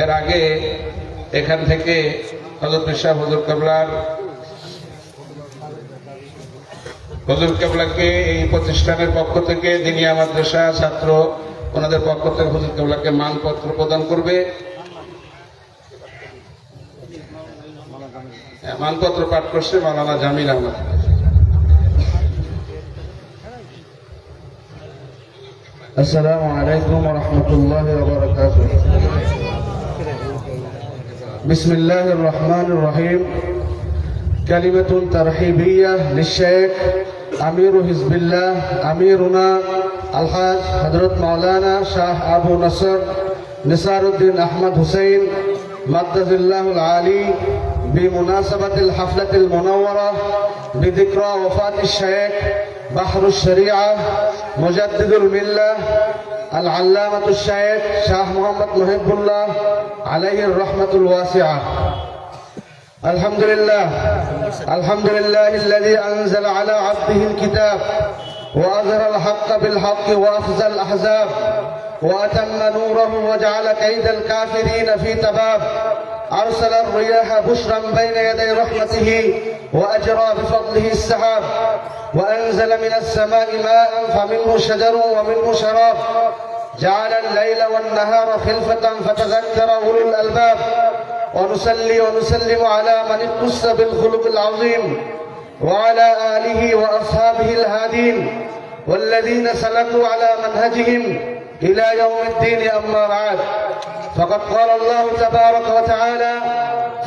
এর আগে এখান থেকে হজরত শাহ হজর কাবলার, হজর কাবলাকে এই প্রতিষ্ঠানের পক্ষ থেকে দিনিয়া মাদ্রাসা ছাত্র ওনাদের পক্ষ থেকে হজর কাবলাকে মানপত্র প্রদান করবে। হ্যাঁ, মানপত্র পাঠ করছে মালানা জামিল আহমদ। আসসালামু আলাইকুম রহমতুল্লাহ بسم الله الرحمن الرحيم كلمة ترحيبية للشيخ أمير حزب الله أميرنا الحاج حضرت مولانا شاه أبو نصر نصار الدين أحمد حسين مدد الله العالي بمناسبة الحفلة المنورة بذكرى وفاة الشيخ بحر الشريعة مجدد الملة العلامة الشيخ شاه محمد محب الله عليه الرحمة الواسعة. الحمد لله الحمد لله الذي أنزل على عبده الكتاب وأظهر الحق بالحق وأخزى الأحزاب وأتم نوره وجعل كيد الكافرين في تباب أرسل الرياح بشرا بين يدي رحمته وأجرى بفضله السحاب. وأنزل من السماء ماء فمنه شجر ومنه شراب. جعل الليل والنهار خلفة فتذكر أولو الألباب. ونصلي ونسلم على من اختص بالخلق العظيم. وعلى آله وأصحابه الهادين. والذين سلكوا على منهجهم إلى يوم الدين أما بعد. فقد قال الله تبارك وتعالى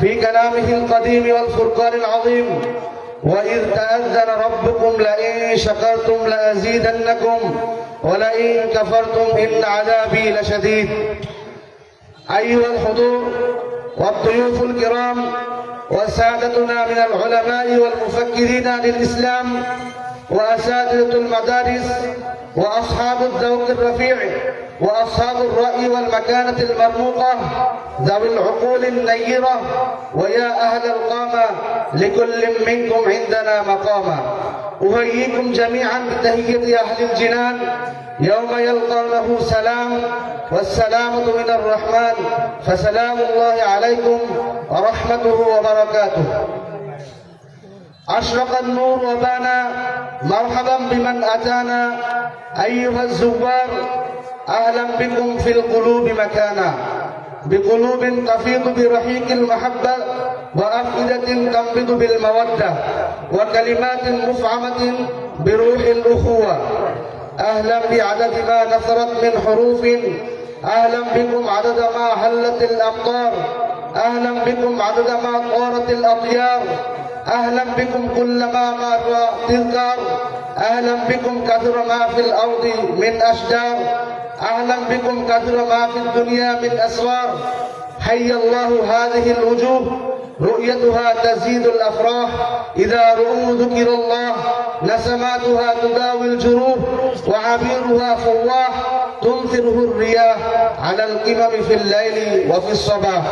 في كلامه القديم والفرقان العظيم وإذ تأذن ربكم لئن شكرتم لأزيدنكم ولئن كفرتم إن عذابي لشديد أيها الحضور والضيوف الكرام وسادتنا من العلماء والمفكرين للإسلام وأساتذة المدارس وأصحاب الذوق الرفيع وأصحاب الرأي والمكانة المرموقة ذوي العقول النيرة ويا أهل القامة لكل منكم عندنا مقاما. أهيئكم جميعا بتهية أهل الجنان. يوم يلقونه سلام والسلامة من الرحمن فسلام الله عليكم ورحمته وبركاته. أشرق النور وبانا مرحبا بمن أتانا. أيها الزوار أهلا بكم في القلوب مكانا. بقلوب تفيض برحيق المحبة وأفئدة تنبض بالمودة وكلمات مفعمة بروح الأخوة. أهلا بعدد ما نثرت من حروف. أهلا بكم عدد ما هلت الأمطار أهلا بكم عدد ما طارت الأطيار. أهلا بكم كلما مر تذكار أهلا بكم كثر ما في الأرض من أشجار. أهلا بكم كثر ما في الدنيا من أسرار. حي الله هذه الوجوه. رؤيتها تزيد الأفراح. إذا رؤوا ذكر الله نسماتها تداوي الجروح. وعبيرها فواح تمطره الرياح. على القمم في الليل وفي الصباح.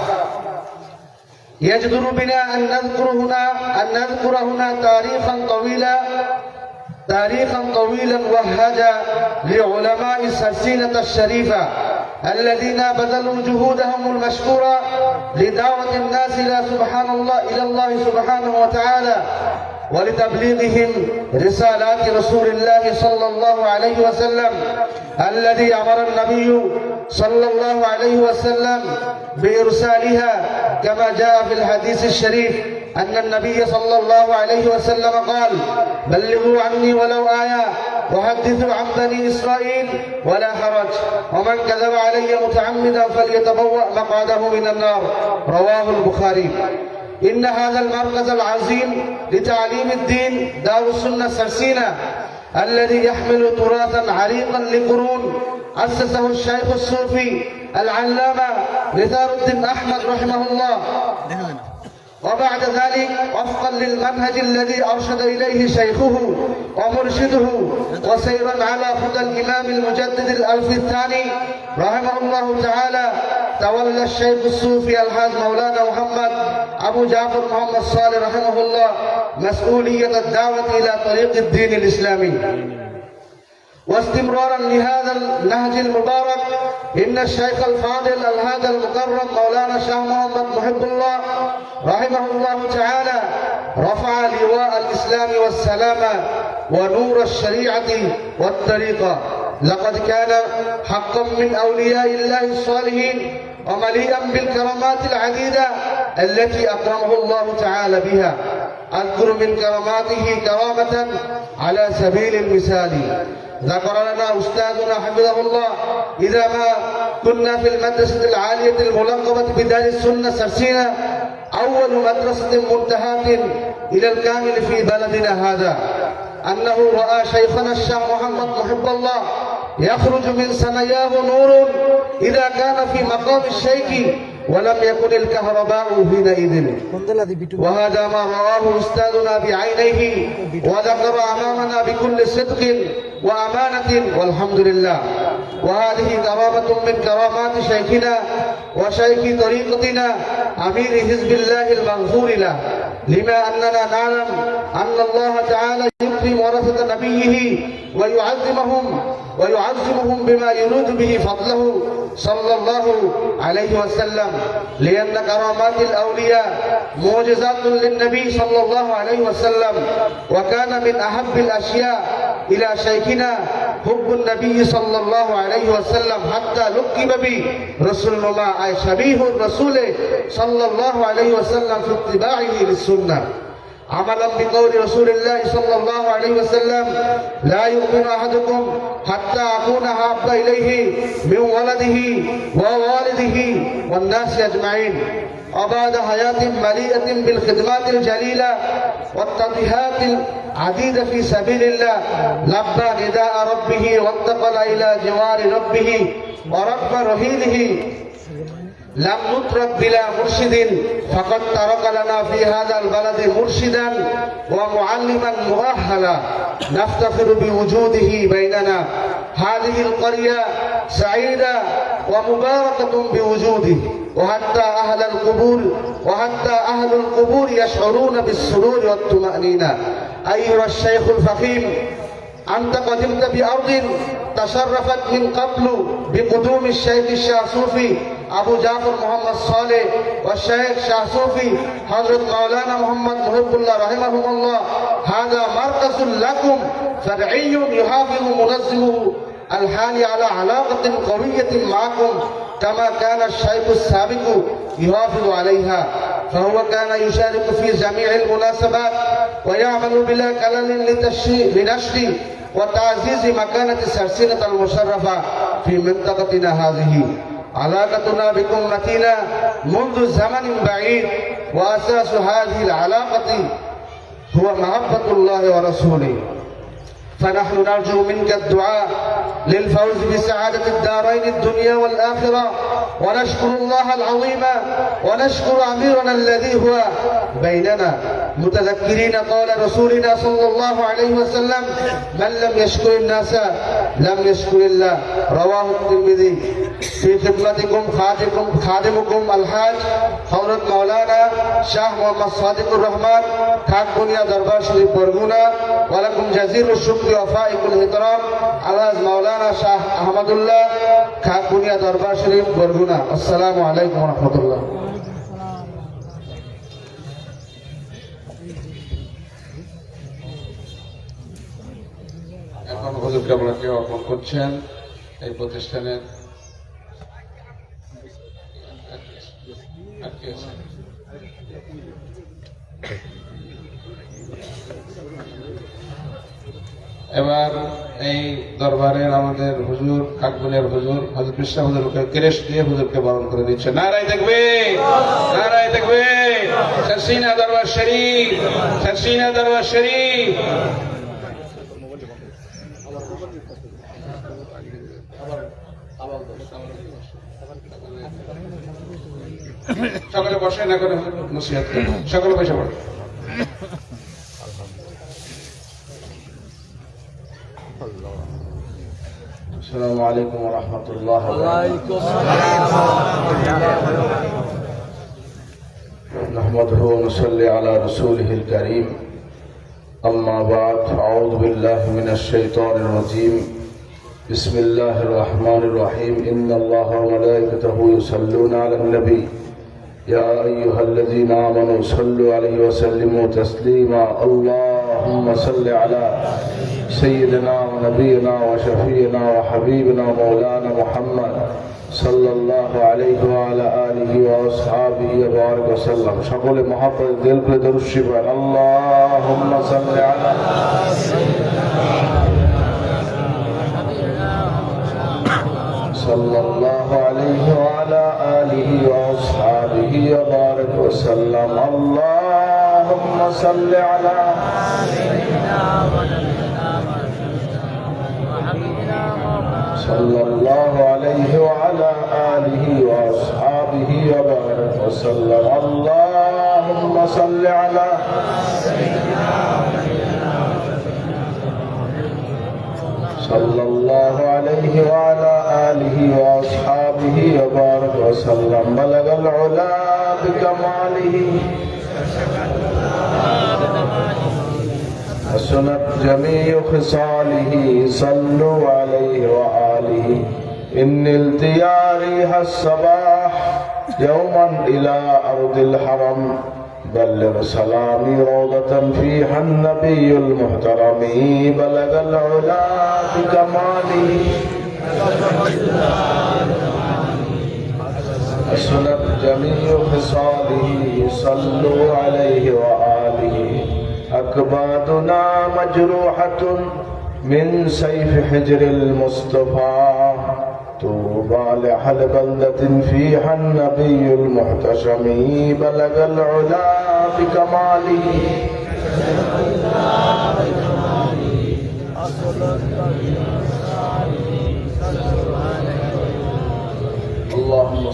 يجدر بنا أن نذكر هنا أن نذكر هنا تاريخا طويلا تاريخا طويلا وهجا لعلماء السلسلة الشريفة الذين بذلوا جهودهم المشكورة لدعوة الناس إلى سبحان الله إلى الله سبحانه وتعالى. ولتبليغهم رسالات رسول الله صلى الله عليه وسلم الذي أمر النبي صلى الله عليه وسلم بإرسالها كما جاء في الحديث الشريف أن النبي صلى الله عليه وسلم قال بلغوا عني ولو آية وحدثوا عن بني إسرائيل ولا حرج. ومن كذب علي متعمدا فليتبوأ مقعده من النار. رواه البخاري. إن هذا المركز العظيم لتعليم الدين دار السنة السرسينة الذي يحمل تراثا عريقا لقرون أسسه الشيخ الصوفي العلامة نثار الدين أحمد رحمه الله. وبعد ذلك وفقا للمنهج الذي أرشد إليه شيخه ومرشده وسيرا على هدى الإمام المجدد الألف الثاني رحمه الله تعالى تولى الشيخ الصوفي الحاج مولانا محمد أبو جعفر محمد صالح رحمه الله مسؤولية الدعوة إلى طريق الدين الإسلامي. واستمرارا لهذا النهج المبارك إن الشيخ الفاضل الهادى المكرم مولانا شاه محمد محب الله رحمه الله تعالى رفع لواء الإسلام والسلام ونور الشريعة والطريقة. لقد كان حقا من أولياء الله الصالحين ومليئا بالكرامات العديدة التي أكرمه الله تعالى بها. أذكر من كراماته كرامة على سبيل المثال. ذكر لنا أستاذنا حفظه الله إذا ما كنا في المدرسة العالية الملقبة بدار السنة سرسينا أول مدرسة منتهاة إلى الكامل في بلدنا هذا. أنه رأى شيخنا الشيخ محمد محب الله يخرج من ثناياه نور إذا كان في مقام الشيخ ولم يكن الكهرباء حينئذ وهذا ما رواه أستاذنا بعينيه وذكر أمامنا بكل صدق وأمانة والحمد لله وهذه كرامة من كرامات شيخنا وشيخ طريقتنا أمير حزب الله المغفور له لما أننا نعلم أن الله تعالى يكرم ورثة نبيه ويعظمهم ويعظمهم بما يريد به فضله صلى الله عليه وسلم. لأن كرامات الأولياء معجزات للنبي صلى الله عليه وسلم وكان من أحب الأشياء إلى شيخنا حب النبي صلى الله عليه وسلم حتى لقب به رسول الله أي شبيه الرسول صلى الله عليه وسلم في اتباعه للسنة عملا بقول رسول الله صلى الله عليه وسلم لا يؤمن احدكم حتى اكون احب اليه من ولده ووالده والناس اجمعين وبعد حياة مليئة بالخدمات الجليلة والتضحيات العديدة في سبيل الله. لبى نداء ربه وانتقل إلى جوار ربه ورب رهينه. لم نترك بلا مرشد فقد ترك لنا في هذا البلد مرشدا ومعلما مؤهلا نفتخر بوجوده بيننا هذه القرية سعيدة ومباركة بوجوده وحتى أهل القبور وحتى أهل القبور يشعرون بالسرور والطمأنينة أيها الشيخ الفخيم أنت قدمت بأرض تشرفت من قبل بقدوم الشيخ الشاصوفي ابو جعفر محمد صالح والشيخ ও صوفي حضرت مولانا محمد محب الله رحمه الله هذا مركز لكم فرعي يحافظ منظمه الحال على علاقة قوية معكم كما كان الشيخ السابق يحافظ عليها فهو كان يشارك في جميع المناسبات ويعمل بلا كلل لنشر وتعزيز مكانة السرسنة المشرفة في منطقتنا هذه علاقتنا بكم متينة منذ زمن بعيد وأساس هذه العلاقة هو محبة الله ورسوله. فنحن نرجو منك الدعاء للفوز بسعادة الدارين الدنيا والآخرة. ونشكر الله العظيم ونشكر أميرنا الذي هو بيننا. متذكرين قول رسولنا صلى الله عليه وسلم من لم يشكر الناس لم يشكر الله. رواه الترمذي. في خدمتكم خادمكم خادمكم الحاج حضرت مولانا شاه محمد صادق الرحمن خاك بنيا دربار شريف برغونا ولكم جزيل الشكر وفائق الاحترام على مولانا شاه احمد الله خاك بنيا دربار شريف برغونا السلام عليكم ورحمه الله এখন হুজুর কেবলাকে অর্পণ করছেন এই প্রতিষ্ঠানের? এবার এই দরবারের আমাদের হুজুর কাকবুলের হুজুর হজরত কৃষ্ণ হুজুরকে ক্রেশ দিয়ে হুজুরকে বরণ করে দিচ্ছে নারায় দেখবে নারায় দেখবে সরসিনা দরবার শরীফ সরসিনা দরবার শরীফ সকলে বসে না করে নসিহত করে সকলে বসে পড়ে السلام عليكم ورحمه الله وبركاته نحمده ونصلي على رسوله الكريم أما بعد أعوذ بالله من الشيطان الرجيم بسم الله الرحمن الرحيم إن الله وملائكته يصلون على النبي يا أيها الذين آمنوا صلوا عليه وسلموا تسليما. اللهم صل على سيدنا ونبينا وشفينا وحبيبنا ومولانا محمد صلى الله عليه وعلى آله وأصحابه وبارك وسلم. شكل محبة دل درود شریف اللهم صل على صلى الله وسلم. اللهم صل على صلى الله عليه وعلى آله وأصحابه وبارك وسلم. اللهم صل على صلى الله عليه وعلى آله وأصحابه وبارك وسلم. بلغ العلا بكماله حسنت جميع خصاله صلوا عليه وآله. إن التياريها الصباح يوما إلى أرض الحرم. بلغ سلامي روضة فيها النبي المحترم. بلغ العلا بكماله. حسنت جميع خصاله صلوا عليه وآله. أكبادنا مجروحة من سيف حجر المصطفى. طوبى لأهل بلدة فيها النبي المحتشم. بلغ العلا بكماله. اللهم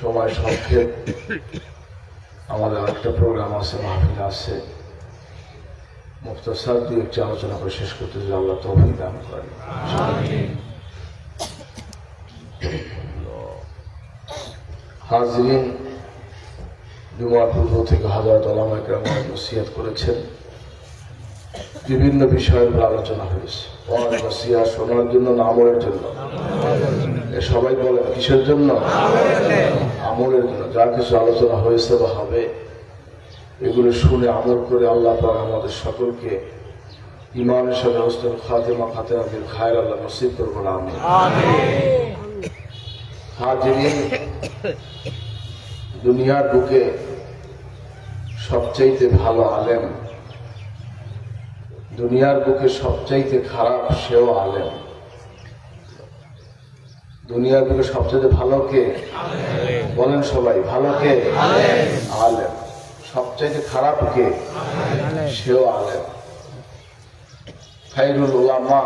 সময় সংক্ষেপ আমাদের একটা প্রোগ্রাম আছে, মাহফিল আছে। মুক্তাসার দুই একটি আলোচনা করে শেষ করতে যে আল্লাহ তৌফিক দান করেন। হাজরিন, জুমার পূর্ব থেকে হাজার তলামায় গ্রামের নসিহাত করেছেন। বিভিন্ন বিষয়ের উপর আলোচনা হয়েছে। ওয়াজ নসিহত শোনার জন্য না জন্য। সবাই বলে, কিসের জন্য? আমলের জন্য। যা কিছু আলোচনা হয়েছে বা হবে, এগুলো শুনে আমল করে আল্লাহ পাক আমাদের সকলকে ইমানের সাথে হোস্টেল খাতেমা খাতেমাদের খায়ের আল্লাহ নসিব করব না আমি দুনিয়ার বুকে সবচাইতে ভালো আলেম, দুনিয়ার বুকে সবচাইতে খারাপ, সেও আলেম। দুনিয়ার বুকে সবচাইতে ভালো কে? বলেন সবাই, ভালো কে? আলেম। সবচাইতে খারাপ কে? সেও আলেম। খাইরুল ওলামা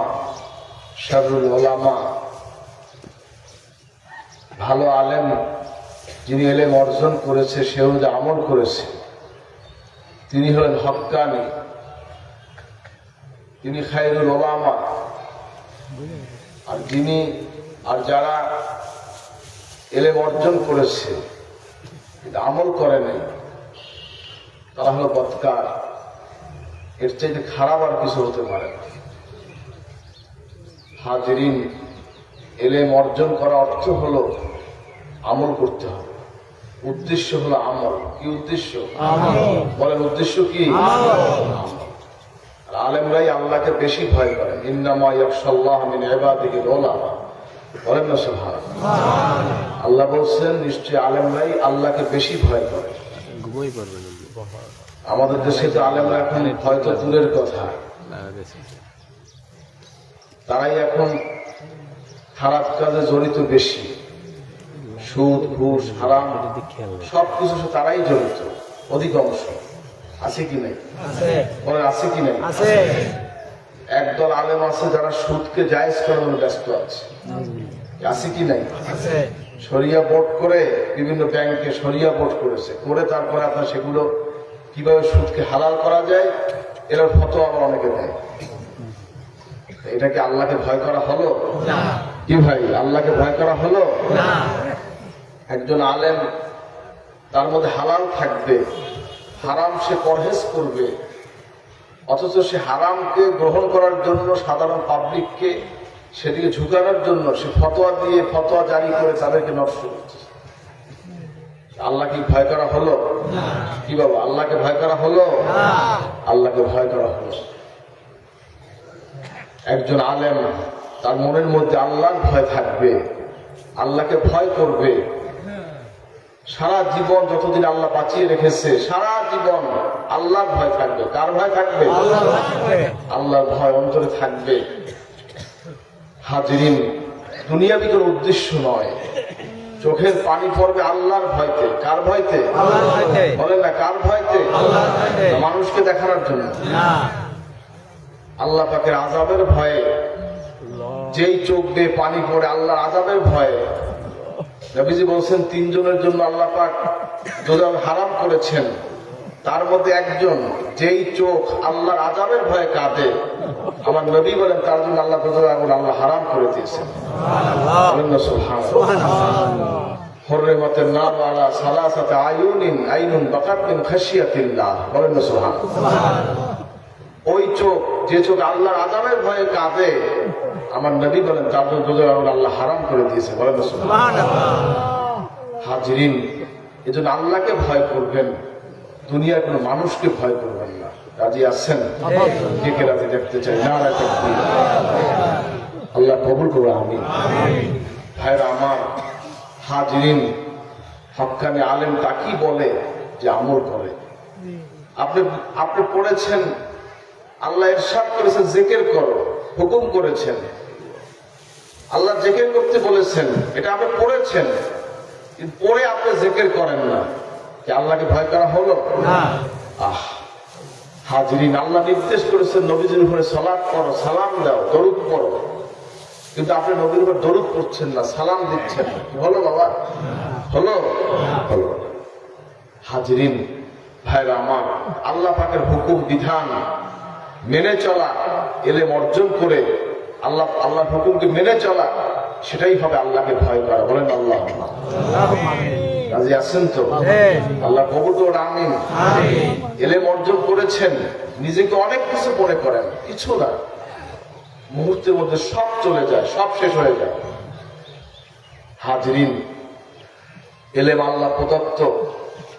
শারুল ওলামা ভালো আলেম যিনি এলেম অর্জন করেছে, সেও যে আমল করেছে, তিনি হলেন হক্কানি তিনি খাইরুল ওলামা আর যিনি আর যারা এলেম অর্জন করেছে কিন্তু আমল করে নাই তারা হলো বৎকার। এর চাইতে খারাপ আর কিছু হতে পারে না। হাজিরিন এলেম অর্জন করা অর্থ হলো আমল করতে হবে। উদ্দেশ্য হলো আমল। কি উদ্দেশ্য? বলেন উদ্দেশ্য কি? আলেমরাই আল্লাহকে বেশি ভয় করেন ইন্নামা ইয়াকশাল্লাহ মিন ইবাদিহিল উলামা বলেন না সুবহান আল্লাহ বলছেন নিশ্চয় আলেমরাই আল্লাহকে বেশি ভয় করে। আমাদের দেশে তো আলেমরা এখন হয়তো দূরের কথা। তারাই এখন খারাপ কাজে জড়িত বেশি। সুদ ঘুষ হারাম সব কিছু তারাই জড়িত অধিকাংশ। আছে কি নাই? আছে। কি নাই? একদল আলেম আছে যারা সুদকে জায়েজ করানোর ব্যস্ত আছে। আছে কি নাই? সরিয়া বোর্ড করে বিভিন্ন ব্যাংকে সরিয়া বোর্ড করেছে। করে তারপরে আপনার সেগুলো কীভাবে সুদকে হালাল করা যায় এরা ফটো আবার অনেকে দেয়। এটা কি আল্লাহকে ভয় করা হলো? কি ভাই আল্লাহকে ভয় করা হলো? একজন আলেম তার মধ্যে হালাল থাকবে হারাম সে পরহেজ করবে অথচ সে হারামকে গ্রহণ করার জন্য সাধারণ পাবলিককে সেদিকে ঝুঁকানোর জন্য সে ফতোয়া দিয়ে ফতোয়া জারি করে তাদেরকে নষ্ট করছে। আল্লাহ কি ভয় করা হলো? কি বাবা আল্লাহকে ভয় করা হলো? আল্লাহকে ভয় করা হলো। একজন আলেম তার মনের মধ্যে আল্লাহর ভয় থাকবে আল্লাহকে ভয় করবে। সারা জীবন যতদিন আল্লাহ বাঁচিয়ে রেখেছে সারা জীবন আল্লাহর ভয় থাকবে। কার ভয় থাকবে। আল্লাহর ভয় অন্তরে থাকবে। হাজিরিন দুনিয়াবি কোনো উদ্দেশ্য নয়। চোখের পানি পড়বে আল্লাহর ভয়তে। কার ভয়তে? বলেন না কার ভয়তে? মানুষকে দেখানোর জন্য। আল্লাহ পাকের আজাবের ভয়ে যেই চোখ দিয়ে পানি পড়ে আল্লাহ আজাবের ভয়ে নবীজি বলছেন তিনজনের জন্য আল্লাহ পাক দোজাল হারাম করেছেন। তার মধ্যে একজন যেই চোখ আল্লাহর আজাবের ভয়ে কাঁদে আমার নবী বলেন তার জন্য আল্লাহ আগুন আল্লাহ হারাম করে দিয়েছেন। না সালাসাতে আয়ুনিন আইনুন বলেন না। ওই চোখ যে চোখ আল্লাহর আজাবের ভয়ে কাঁদে আমার নবী বলেন তার জন্য দোজাল আগুন আল্লাহ হারাম করে দিয়েছে। বলেন না সুবহানাল্লাহ। হাজরিন এজন্য আল্লাহকে ভয় করবেন। দুনিয়ার কোনো মানুষকে ভয় করবেন না। রাজি আছেন? কে রাজি দেখতে চাই না আল্লাহ কবুল করো আমি ভাইরা আমার হাজরিন, হকানি আলেম তাকি বলে যে আমল করে। আপনি আপনি পড়েছেন, আল্লাহ ইরশাদ করেছেন, জেকের করো, হুকুম করেছেন। আল্লাহ জেকের করতে বলেছেন, এটা আপনি পড়েছেন পরে আপনি জেকের করেন না। কি আল্লাহকে ভয় করা হলো? আহ হাজরিন আল্লাহ নির্দেশ করেছেন নবীজির উপরে সালাদ করো সালাম দাও দরুদ পড়ো। কিন্তু আপনি নবীর উপর দরুদ পড়ছেন না সালাম দিচ্ছেন হলো বাবা? হলো? হলো। হাজরিন ভাইরা আমার আল্লাহ পাকের হুকুম বিধান মেনে চলা এলেম অর্জন করে আল্লাহ আল্লাহর হুকুমকে মেনে চলা সেটাই হবে আল্লাহকে ভয় করা। বলেন আল্লাহ। রাজি আছেন তো? আল্লাহ কবুল করুন আমিন। এলেম অর্জন করেছেন নিজেকে অনেক কিছু মনে করেন কিছু না। মুহূর্তের মধ্যে সব চলে যায় সব শেষ হয়ে যায়। হাজরিন এলেম আল্লাহ প্রদত্ত।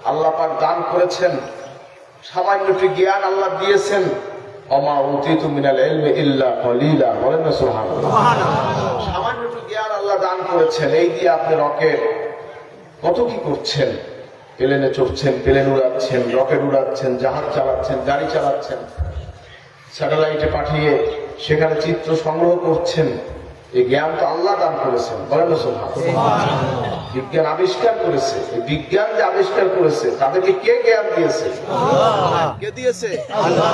আল্লাহ পাক দান করেছেন। সামান্য একটু জ্ঞান আল্লাহ দিয়েছেন। অমা উতিতু মিনাল ইলমি ইল্লা কলিলা বলেন না সুবহানাল্লাহ। সামান্য একটু জ্ঞান আল্লাহ দান করেছেন। এই দিয়ে আপনি রকেট কত কি করছেন? প্লেনে চড়ছেন প্লেন উড়াচ্ছেন রকেট উড়াচ্ছেন জাহাজ চালাচ্ছেন গাড়ি চালাচ্ছেন। স্যাটেলাইটে পাঠিয়ে সেখানে চিত্র সংগ্রহ করছেন। এই জ্ঞান তো আল্লাহ দান করেছেন। বলেন বিজ্ঞান আবিষ্কার করেছে। এই বিজ্ঞান যে আবিষ্কার করেছে তাদেরকে কে জ্ঞান দিয়েছে? কে দিয়েছে? আল্লাহ।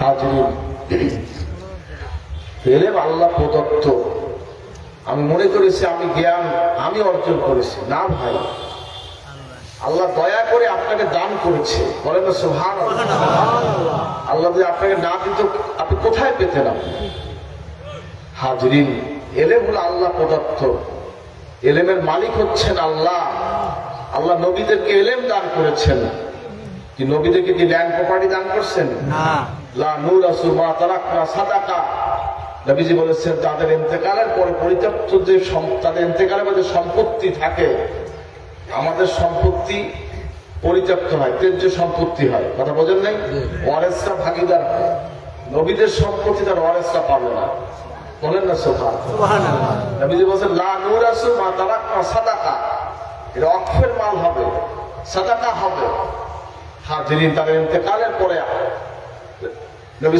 হাজরিন এলেম আল্লাহ প্রদত্ত। আমি মনে করেছি আমি জ্ঞান আমি অর্জন করেছি। না ভাই আল্লাহ দয়া করে আপনাকে দান করেছে। বলেন না সুহান আল্লাহ যদি আপনাকে না দিত আপনি কোথায় পেতেন আপনি? হাজরিন এলেম হলো আল্লাহ প্রদত্ত। এলেমের মালিক হচ্ছেন আল্লাহ। আল্লাহ নবীদেরকে এলেম দান করেছেন। কি নবীদেরকে কি ল্যান্ড প্রপার্টি দান করছেন? লা নূর আসু মা তারাকনা সাদাকা। নবীজি বলেছেন তাদের ইন্তেকালের পরে পরিত্যক্ত যে তাদের ইন্তেকালের মধ্যে সম্পত্তি থাকে আমাদের সম্পত্তি পরিত্যক্ত হয় ত্যায্য সম্পত্তি হয়। কথা বোঝেন নাই? ওয়ারেসটা ভাগিদার হয়। নবীদের সম্পত্তি তার ওয়ারেসটা পাবে না। বলেন না সোফান নবীজি বলছেন লা নূর আসু মা তারা সাদাকা। এটা অক্ষের মাল হবে সাদাকা হবে। হাজিরিন তাদের ইন্তেকালের পরে নবী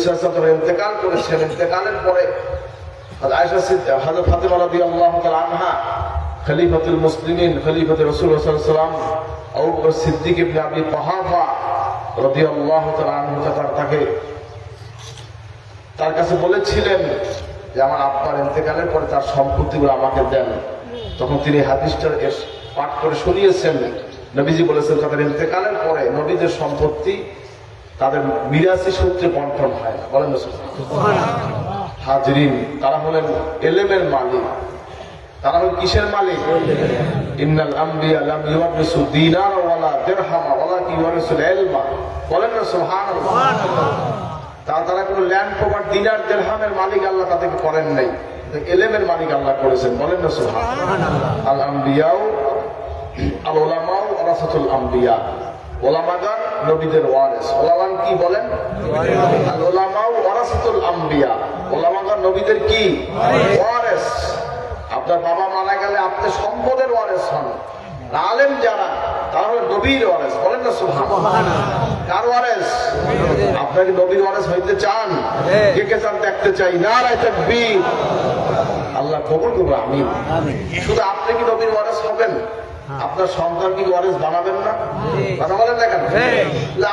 ইন্তেকাল করেছেন। ইন্তেকালের পরে ফাতিমা মুসলিমিন তার তাকে তার কাছে বলেছিলেন যে, আমার আব্বার ইন্তেকালের পরে তার সম্পত্তিগুলো আমাকে দেন। তখন তিনি হাদিসটা এস- পাঠ করে শুনিয়েছেন। নবীজি বলেছেন তাদের ইন্তেকালের পরে নবীদের সম্পত্তি তাদের মিরাসি সূত্রে বন্টন হয় না। বলেন না হাজরিন তারা হলেন এলেমের মালিক। তারা হলেন কিসের মালিক? ইন্নাল আম্বিয়া লাম ইউরিসু দিনার ওয়ালা দিরহামা ওয়ালা কি ইউরিসুল ইলমা। বলেন না সুবহানাল্লাহ। তা তারা কোনো ল্যান্ড দিনার দেড়হামের মালিক আল্লাহ তাদেরকে করেন নাই। এলেমের মালিক আল্লাহ করেছেন। বলেন না সুবহান আল আম্বিয়াও আল আম্বিয়া। ওলামাগান নবীদের ওয়ারেস। ওলামান কি বলেন? আল ওলামাও ওরাসাতুল আম্বিয়া। ওলামাগান নবীদের কি? ওয়ারেস। আপনার বাবা মারা গেলে আপনি সম্পদের ওয়ারেস হন। আলেম যারা তারা হলো নবীর ওয়ারেস। বলেন না সুবহান কার ওয়ারেস? আপনাকে নবীর ওয়ারেস হইতে চান? কে কে চান দেখতে চাই? না রায় তাকবীর। আল্লাহ কবুল করব শুধু আপনি কি নবীর ওয়ারেস হবেন? আপনার সন্তান কি ওয়ারেস বানাবেন না? কথা বলেন না কেন?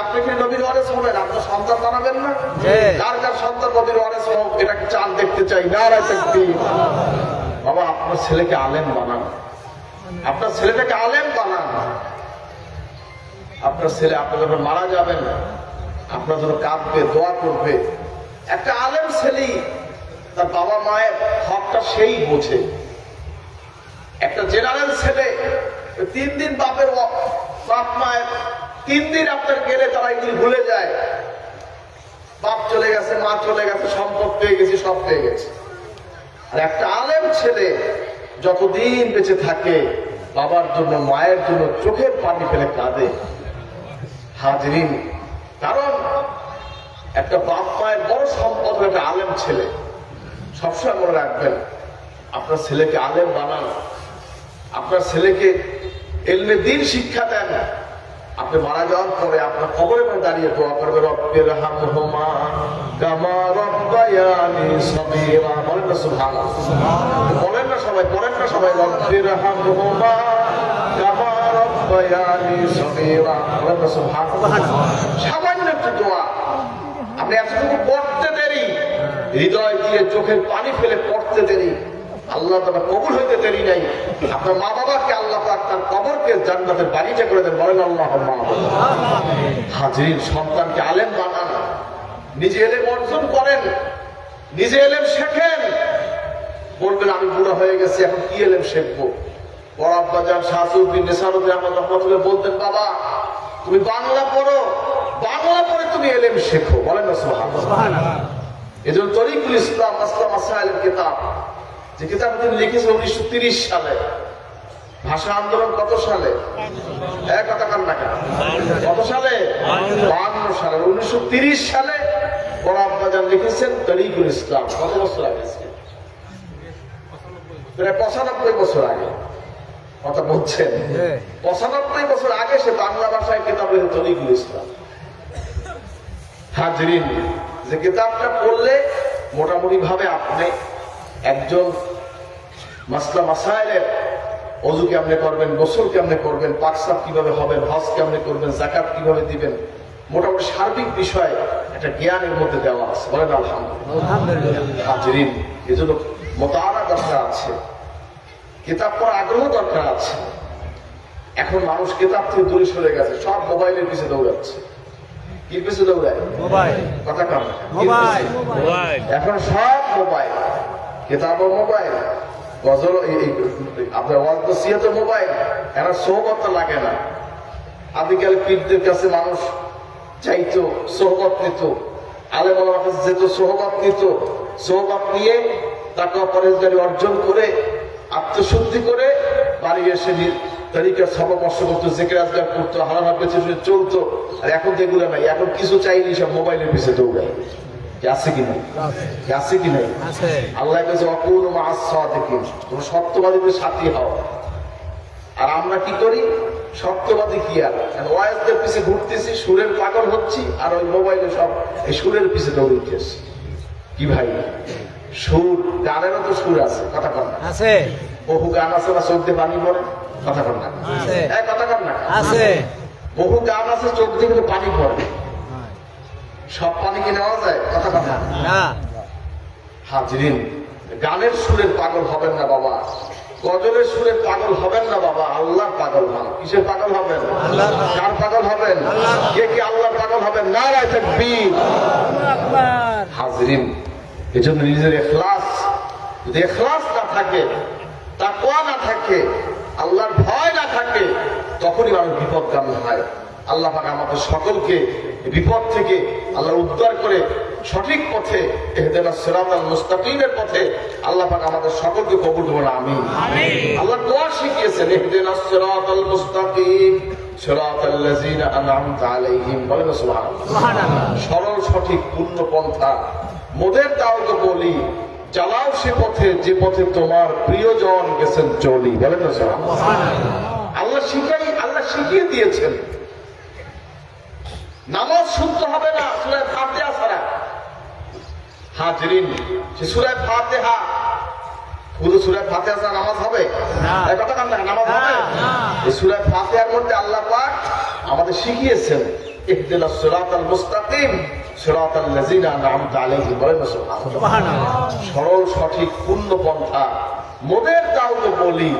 আপনি কি নবীর ওয়ারেস হবেন? আপনার সন্তান বানাবেন না? কার কার সন্তান নবীর ওয়ারেস হোক এটা চান দেখতে চাই না রায় বাবা আপনার ছেলেকে আলেম বানান। আপনার ছেলেটাকে আলেম বানান। আপনার ছেলে আপনি যখন মারা যাবেন আপনার জন্য কাঁদবে দোয়া করবে। একটা আলেম ছেলে তার বাবা মায়ের হকটা সেই বোঝে। একটা জেনারেল ছেলে তিন দিন বাপের বাপ মায়ের তিন দিন আপনার গেলে তারা এগুলি ভুলে যায়। বাপ চলে গেছে, মা চলে গেছে সম্পদ পেয়ে গেছি, সব পেয়ে গেছে। আর একটা আলেম ছেলে যতদিন বেঁচে থাকে, বাবার জন্য, মায়ের জন্য চোখের পানি ফেলে কাঁদে। হাজরিন, কারণ একটা বাপ মায়ের বড় সম্পদ একটা আলেম ছেলে। সবসময় মনে রাখবেন, আপনার ছেলেকে আলেম বানান। আপনার ছেলেকে এলমে দিন শিক্ষা দেন। আপনি মারা যাওয়ার পরে আপনার কবরে মধ্যে দাঁড়িয়ে দোয়া করবে রব্বের হামহুমা কামা রব্বায়ানি বলেন না সুবহানাল্লাহ। বলেন না সবাই বলেন না সবাই রব্বের কামা রব্বায়ানি বলেন না সুবহানাল্লাহ। সামান্য একটু দোয়া। আপনি এতটুকু পড়তে দেরি হৃদয় দিয়ে চোখের পানি ফেলে পড়তে দেরি। আল্লাহ তারা কবুল হইতে দেরি নাই। আপনার মা বাবাকে আল্লাহ তার কবরকে জান্নাতের বাড়িটা করে দেন বলেন আল্লাহ হাজির সন্তানকে আলেম বানান। নিজে এলেম অর্জন করেন। নিজে এলেম শেখেন। বলবেন আমি বুড়া হয়ে গেছি এখন কি এলেম শিখব? বড় আব্বাজান শাহসুদ্দিন নেসারুদ্দিন আহমদ রহমতুল্লাহ বলতেন বাবা তুমি বাংলা পড়ো। বাংলা পড়ে তুমি এলেম শেখো। বলেন না সোহান এই জন্য তরিকুল ইসলাম আসলাম আসাইলের কিতাব। যে কিতাব তিনি লিখেছে উনিশশো তিরিশ সালে ভাষা আন্দোলন কত সালে? কত সালে? বান্ন সালে। উনিশশো তিরিশ সালে বড় লিখেছেন তরিকুল ইসলাম। কত বছর আগে? প্রায় পঁচানব্বই বছর আগে। কথা বলছেন? পঁচানব্বই বছর আগে সে বাংলা ভাষায় কিতাব লিখে তরিকুল ইসলাম। হাজরিন, যে কিতাবটা পড়লে মোটামুটি ভাবে আপনি একজন মাসলা মাসাইলের অজু কেমনে করবেন গোসল কেমনে করবেন পাকসাপ কীভাবে হবেন হজ কেমনে করবেন জাকাত কীভাবে দিবেন মোটামুটি সার্বিক বিষয় একটা জ্ঞানের মধ্যে দেওয়া আছে। বলেন আলহামদুলিল্লাহ। মোতারা দরকার আছে কিতাব পড়ার আগ্রহ দরকার আছে। এখন মানুষ কিতাব থেকে দূরে সরে গেছে সব মোবাইলের পিছিয়ে দৌড়াচ্ছে। কি পিছিয়ে দৌড়ায়? মোবাইল। কথা কম পিছে? এখন সব মোবাইল কিতাবও মোবাইল। আপনার মোবাইল সোহবত লাগে না। আদিকাল কাছে মানুষ চাইতো নিত। যেত নিত। নিয়ে অর্জন করে, আত্মশুদ্ধি করে বাড়ি এসে তরিকার সর্বমর্শ করতো জেকে রাজগার করতো হারানা পেছে চলতো। আর এখন তো নাই, এখন কিছু চাইনি সব মোবাইলের পিছিয়ে দৌড়ায়। আছে কি নাই? আছে কি নাই? আল্লাহ কাছে অপূর্ণ মাস থেকে তোমরা সত্যবাদীদের সাথী হও। আর আমরা কি করি? সত্যবাদী কি আর? ওয়াইজদের পিছে ঘুরতেছি সুরের পাগল হচ্ছি আর ওই মোবাইলে সব এই সুরের পিছে দৌড়িতেছি কি ভাই? সুর গানেরও তো সুর আছে কথা আছে। বহু গান আছে না চোখ দিয়ে পানি পড়ে? কথা কর না। হ্যাঁ কথা কর না। আছে। বহু গান আছে চোখ দিয়ে পানি পড়ে। সব পানি কি নেওয়া যায়? কথা কর না। হাজরিন গানের সুরের পাগল হবেন না বাবা। গজলের সুরের পাগল হবেন না বাবা। আল্লাহর পাগল হন। কিসের পাগল হবেন। কার পাগল হবেন? কে কি আল্লাহর পাগল হবেন? না হাজরিন এজন্য নিজের এখলাস যদি এখলাস না থাকে তাকওয়া না থাকে আল্লাহর ভয় না থাকে তখনই মানুষ বিপদগামী হয়। আল্লাহ পাক আমাদের সকলকে বিপদ থেকে আল্লাহ উদ্ধার করে সঠিক পথে এহদেনা সিরাতাল মুস্তাকিমের পথে আল্লাহ পাক আমাদের সকলকে কবুল করুন আমি আল্লাহ দোয়া শিখিয়েছেন এহদেনা সিরাতাল মুস্তাকিম সরল সঠিক পূর্ণ পন্থা। মোদের দাওকে বলি চালাও সে পথে যে পথে তোমার প্রিয়জন গেছেন চলি। বলেন আল্লাহ শিখাই আল্লাহ শিখিয়ে দিয়েছেন। নামাজ শুদ্ধ হবে না সুরায় ফাতেহা ছাড়া। হাজরিন সে সুরায় ফাতেহা। শুধু সুরায় ফাতেহা ছাড়া নামাজ হবে? এই কথা কান নামাজ হবে? না, না। এই সুরায় ফাতিহার মধ্যে আল্লাহ পাক আমাদের শিখিয়েছেন ইহদিনা সিরাতাল মুস্তাকিম সিরাতাল লাযিনা আনআমতা আলাইহিম বলেন সুবহানাল্লাহ। সুবহানাল্লাহ। সরল সঠিক পূর্ণ পন্থা। মোদের দাও তো বলি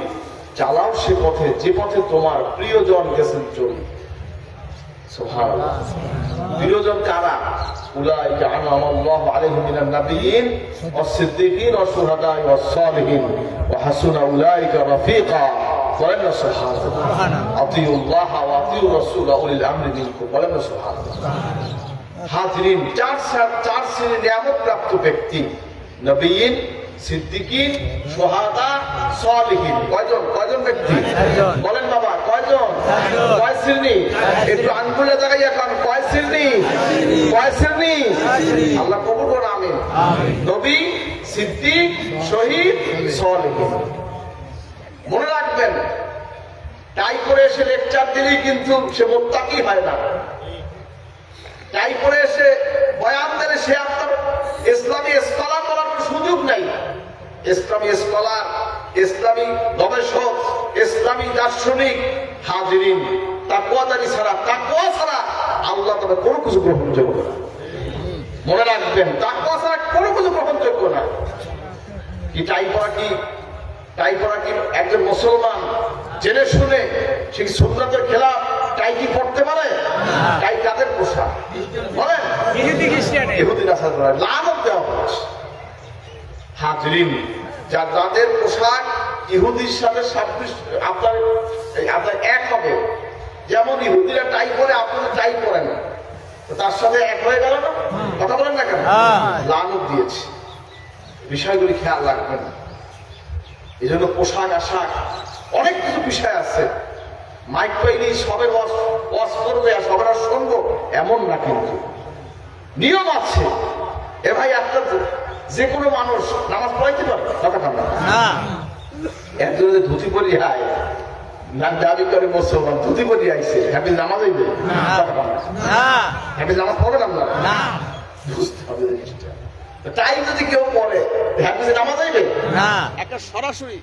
চালাও সে পথে যে পথে তোমার প্রিয়জন গেছেন চলি। চার শ্রেণির প্রাপ্ত ব্যক্তি নবীন সিদ্দিকিন সোহাদা সলিহিন। কয়জন? কয়জন ব্যক্তি? বলেন বাবা কয়জন? কয় শ্রেণি? একটু আঙ্গুলে জায়গায় এখন কয় শ্রেণি? কয় শ্রেণি? আল্লাহ কবুল করুন আমিন। নবী সিদ্দিক শহীদ সলিহিন। মনে রাখবেন তাই করে এসে লেকচার দিলেই কিন্তু সে মোত্তাকি হয় না। তাই করে এসে বয়ান দিলে সে আপনার ইসলামী স্কলার করার সুযোগ নাই। ইসলামী স্কলার ইসলামী গবেষক ইসলামী দার্শনিক হাজিরিন। তাকুয়াদারি ছাড়া তাকুয়া ছাড়া আল্লাহ তবে কোনো কিছু গ্রহণযোগ্য না। মনে রাখবেন তাকুয়া ছাড়া কোনো কিছু গ্রহণযোগ্য না। কি টাই পড়া কি? টাই করা কি? একজন মুসলমান জেনে শুনে সেই সুন্দরের খেলা টাই কি পড়তে পারে? টাই কাদের পোশাক। বলেন? ইহুদি নাসার লানত দেওয়া হচ্ছে হাজরিন যা যাদের পোশাক ইহুদির সাথে আপনার আপনার এক হবে। যেমন ইহুদিরা টাই পরে আপনারা টাই পরেন তো তার সাথে এক হয়ে গেল না? কথা বলেন না কেন? হ্যাঁ। লানত দিয়েছে। বিষয়গুলি খেয়াল রাখবেন। এই জন্য পোশাক আশাক অনেক কিছু বিষয় আছে। মাইক পাইনি সবে বস বস করবে আর সবার শুনব এমন না কিন্তু। নিয়ম আছে। এ ভাই একটা যে কোনো মানুষ নামাজ পড়াইতে পারে কথা না। একজন যদি ধুতি পরি আয় না দাবি করে মুসলমান ধুতি পরি আইছে হ্যাপি নামাজ হইবে? হ্যাপি নামাজ পড়বে আমরা না। বুঝতে হবে জিনিসটা। তাই যদি কেউ পড়ে হ্যাপি নামাজ হইবে? না। একটা সরাসরি